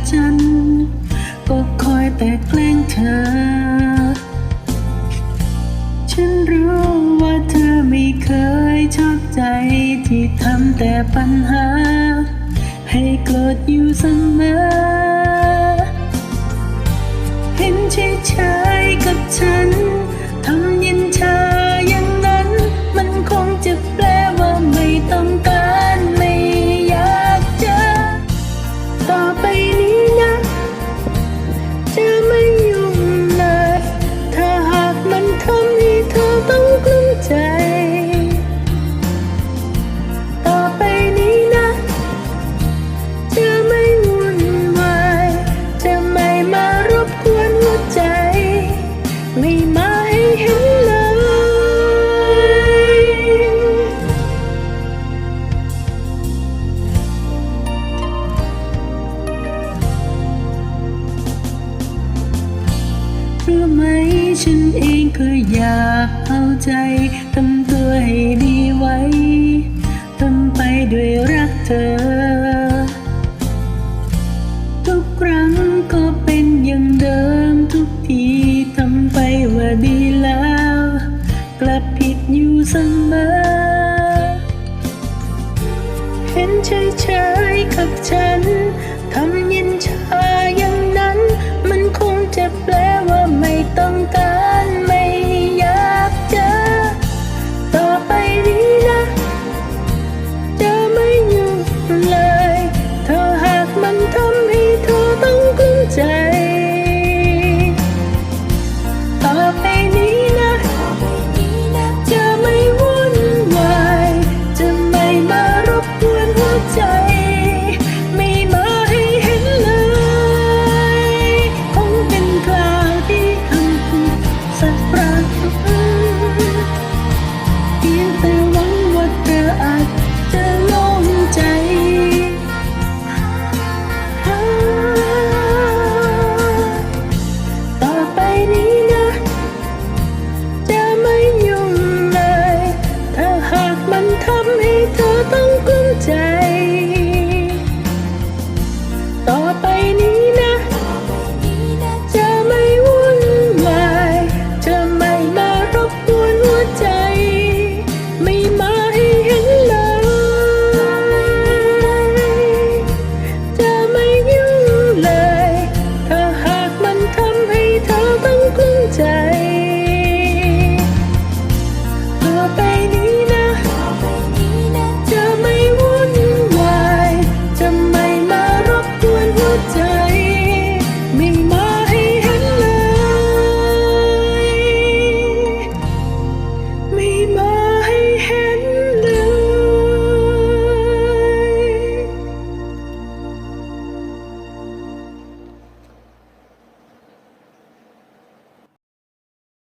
จอฉัน ก็คอยแต่แกล้งเธอ ฉันรู้ว่าเธอไม่เคยชอบใจที่ทำแต่ปัญหา ให้โกรธอยู่เสมอ เห็นเฉยๆกับฉัน ไหม ฉันเองก็อยากเอาใจทำตัวให้ดีไว้ทำไปด้วยรักเธอ ทุกครั้งก็เป็นอย่างเดิมทุกทีทำไปว่าดีแล้ว กลับผิดอยู่เสมอ เห็นเฉยๆกับฉันทำ เพียงแต่